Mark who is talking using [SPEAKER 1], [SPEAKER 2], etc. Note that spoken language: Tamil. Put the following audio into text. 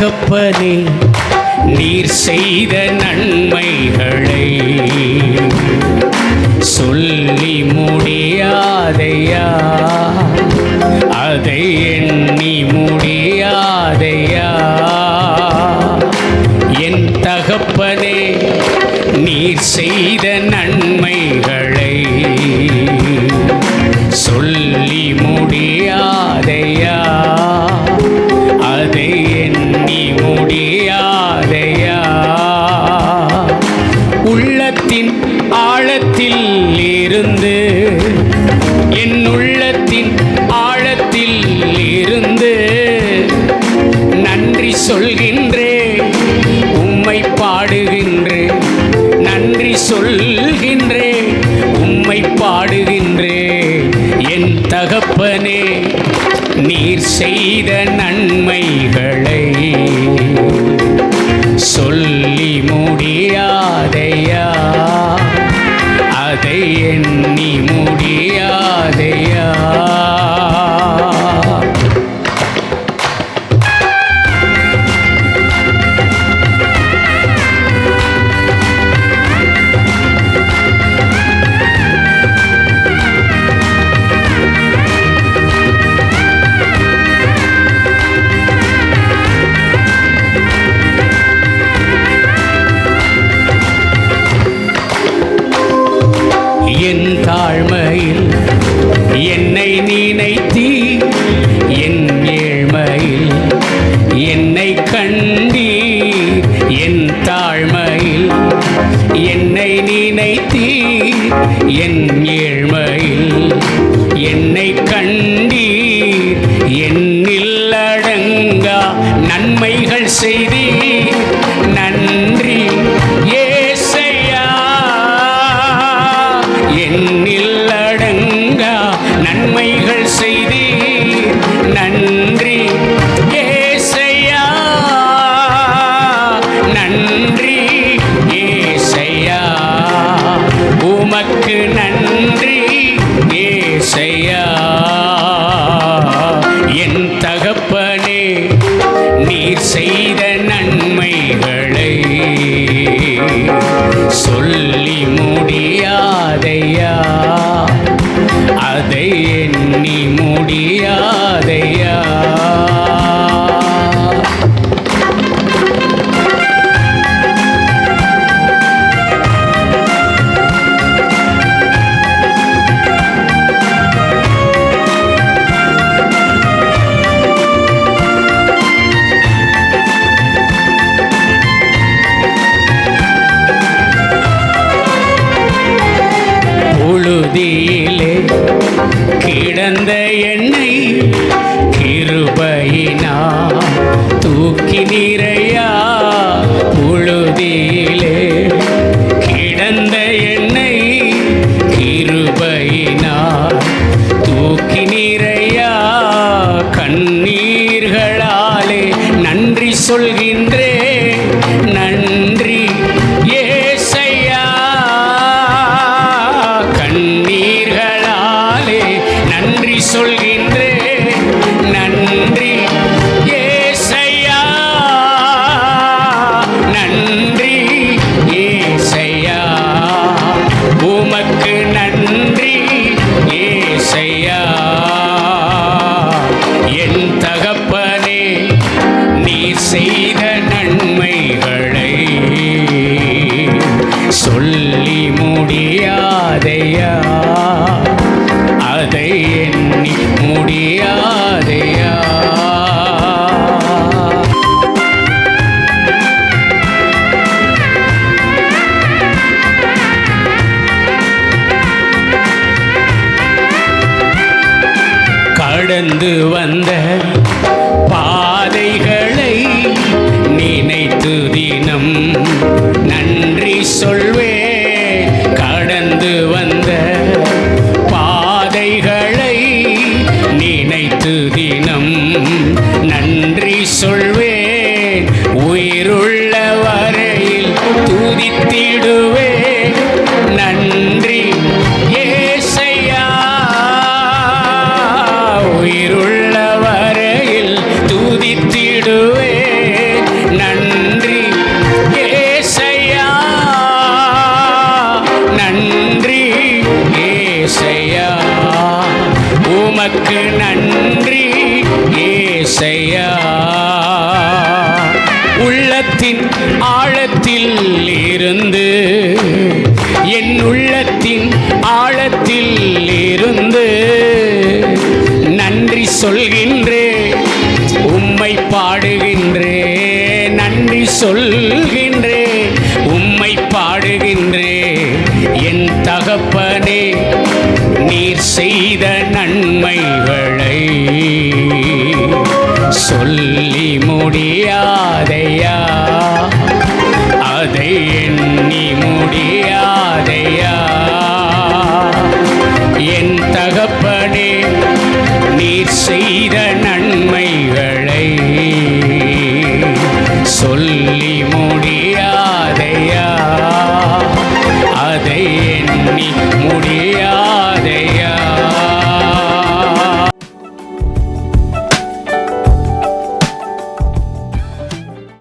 [SPEAKER 1] தகப்பனே நீர் செய்த நன்மைகளை சொல்லி முடியாதையா? அதை எண்ணி முடியாதையா? என் தகப்பனே நீர் செய்த நன்மைகளை சொல்லி முடியா இருந்து என் உள்ளத்தின் ஆழத்தில் இருந்து நன்றி சொல்கின்றேன். உம்மை பாடுகின்றேன். நன்றி சொல்கின்றேன். உம்மை பாடுகின்றேன். என் தகப்பனே நீர் செய்த நன்மைகளை சொல்லி முடியா இதன பிறந்து வந்த நன்றி. ஏசையா. நன்றி. ஏசையா. உமக்கு நன்றி. ஏசையா. உள்ளத்தின் ஆழத்தில் இருந்து என் உள்ளத்தின் ஆழத்தில் இருந்து நன்றி சொல்கின்றேன். சொல்கின்றே உம்மை பாடுகின்றே என் தகப்பனே நீர் செய்த நன்மைகளை சொல்லி முடியாதையா அதை எண்ணி முடியாதையா. என் தகப்பனே நீர் செய்த